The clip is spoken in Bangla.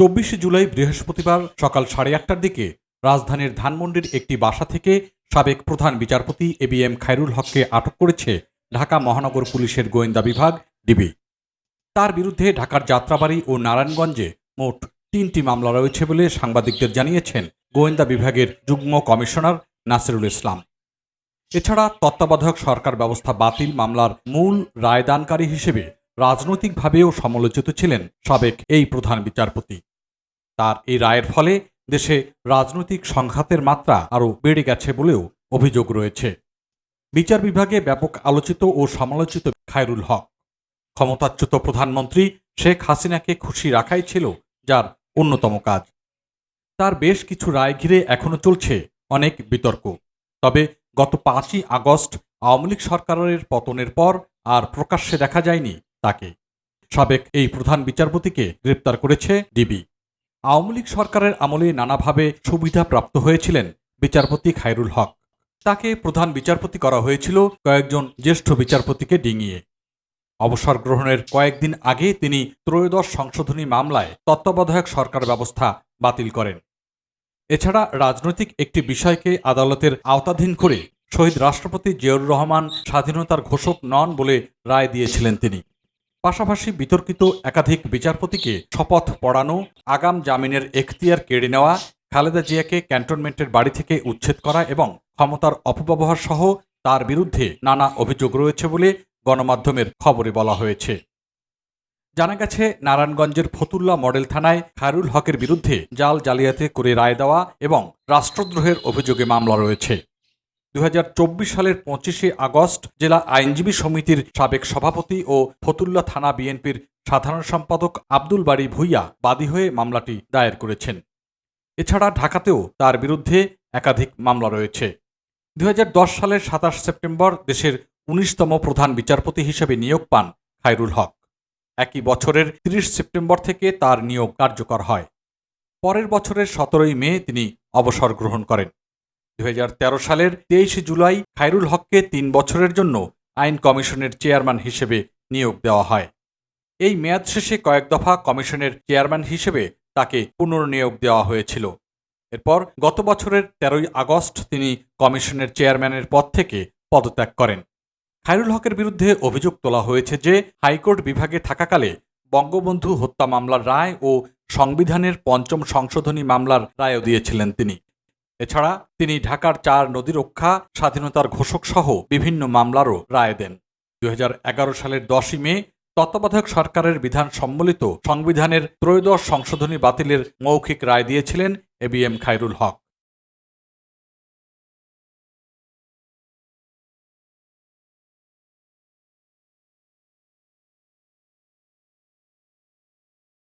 চব্বিশে জুলাই বৃহস্পতিবার সকাল সাড়ে আটটার দিকে রাজধানীর ধানমন্ডির একটি বাসা থেকে সাবেক প্রধান বিচারপতি এ বি এম খায়রুল হককে আটক করেছে ঢাকা মহানগর পুলিশের গোয়েন্দা বিভাগ, ডিবি। তার বিরুদ্ধে ঢাকার যাত্রাবাড়ি ও নারায়ণগঞ্জে মোট তিনটি মামলা রয়েছে বলে সাংবাদিকদের জানিয়েছেন গোয়েন্দা বিভাগের যুগ্ম কমিশনার নাসিরুল ইসলাম। এছাড়া তত্ত্বাবধায়ক সরকার ব্যবস্থা বাতিল মামলার মূল রায়দানকারী হিসেবে রাজনৈতিকভাবেও সমালোচিত ছিলেন সাবেক এই প্রধান বিচারপতি। তার এই রায়ের ফলে দেশে রাজনৈতিক সংঘাতের মাত্রা আরও বেড়ে গেছে বলেও অভিযোগ রয়েছে। বিচার বিভাগে ব্যাপক আলোচিত ও সমালোচিত খায়রুল হক। ক্ষমতাচ্যুত প্রধানমন্ত্রী শেখ হাসিনাকে খুশি রাখাই ছিল যার অন্যতম কাজ। তার বেশ কিছু রায় ঘিরে এখনও চলছে অনেক বিতর্ক। তবে গত পাঁচই আগস্ট আওয়ামী লীগ সরকারের পতনের পর আর প্রকাশ্যে দেখা যায়নি তাকে। সাবেক এই প্রধান বিচারপতিকে গ্রেপ্তার করেছে ডিবি। আওয়ামী লীগ সরকারের আমলে নানাভাবে সুবিধা প্রাপ্ত হয়েছিলেন বিচারপতি খায়রুল হক। তাকে প্রধান বিচারপতি করা হয়েছিল কয়েকজন জ্যেষ্ঠ বিচারপতিকে ডিঙিয়ে। অবসর গ্রহণের কয়েকদিন আগে তিনি ত্রয়োদশ সংশোধনী মামলায় তত্ত্বাবধায়ক সরকার ব্যবস্থা বাতিল করেন। এছাড়া রাজনৈতিক একটি বিষয়কে আদালতের আওতাধীন করে শহীদ রাষ্ট্রপতি জিয়াউর রহমান স্বাধীনতার ঘোষক নন বলে রায় দিয়েছিলেন তিনি। পাশাপাশি বিতর্কিত একাধিক বিচারপতিকে শপথ পড়ানো, আগাম জামিনের এখতিয়ার কেড়ে নেওয়া, খালেদা জিয়াকে ক্যান্টনমেন্টের বাড়ি থেকে উচ্ছেদ করা এবং ক্ষমতার অপব্যবহার সহ তার বিরুদ্ধে নানা অভিযোগ রয়েছে বলে গণমাধ্যমের খবরে বলা হয়েছে। জানা গেছে, নারায়ণগঞ্জের ফতুল্লা মডেল থানায় খায়রুল হকের বিরুদ্ধে জাল জালিয়াতি করে রায় দেওয়া এবং রাষ্ট্রদ্রোহের অভিযোগে মামলা রয়েছে। দু হাজার চব্বিশ সালের পঁচিশে আগস্ট জেলা আইনজীবী সমিতির সাবেক সভাপতি ও ফতুল্লা থানা বিএনপির সাধারণ সম্পাদক আব্দুল বাড়ি ভুইয়া বাদী হয়ে মামলাটি দায়ের করেছেন। এছাড়া ঢাকাতেও তার বিরুদ্ধে একাধিক মামলা রয়েছে। দু হাজার দশ সালের সাতাশ সেপ্টেম্বর দেশের উনিশতম প্রধান বিচারপতি হিসেবে নিয়োগ পান খায়রুল হক। একই বছরের ৩০ সেপ্টেম্বর থেকে তার নিয়োগ কার্যকর হয়। পরের বছরের সতেরোই মে তিনি অবসর গ্রহণ করেন। দু হাজার তেরো সালের তেইশে জুলাই খায়রুল হককে তিন বছরের জন্য আইন কমিশনের চেয়ারম্যান হিসেবে নিয়োগ দেওয়া হয়। এই মেয়াদ শেষে কয়েক দফা কমিশনের চেয়ারম্যান হিসেবে তাকে পুনর্নিয়োগ দেওয়া হয়েছিল। এরপর গত বছরের তেরোই আগস্ট তিনি কমিশনের চেয়ারম্যানের পদ থেকে পদত্যাগ করেন। খায়রুল হকের বিরুদ্ধে অভিযোগ তোলা হয়েছে যে হাইকোর্ট বিভাগে থাকাকালে বঙ্গবন্ধু হত্যা মামলার রায় ও সংবিধানের পঞ্চম সংশোধনী মামলার রায়ও দিয়েছিলেন তিনি। এছাড়া তিনি ঢাকার চার নদী রক্ষা, স্বাধীনতার ঘোষক সহ বিভিন্ন মামলারও রায় দেন। দু হাজার এগারো সালের দশই মে তত্ত্বাবধায়ক সরকারের বিধান সম্বলিত সংবিধানের ত্রয়োদশ সংশোধনী বাতিলের মৌখিক রায় দিয়েছিলেন এ বি এম হক।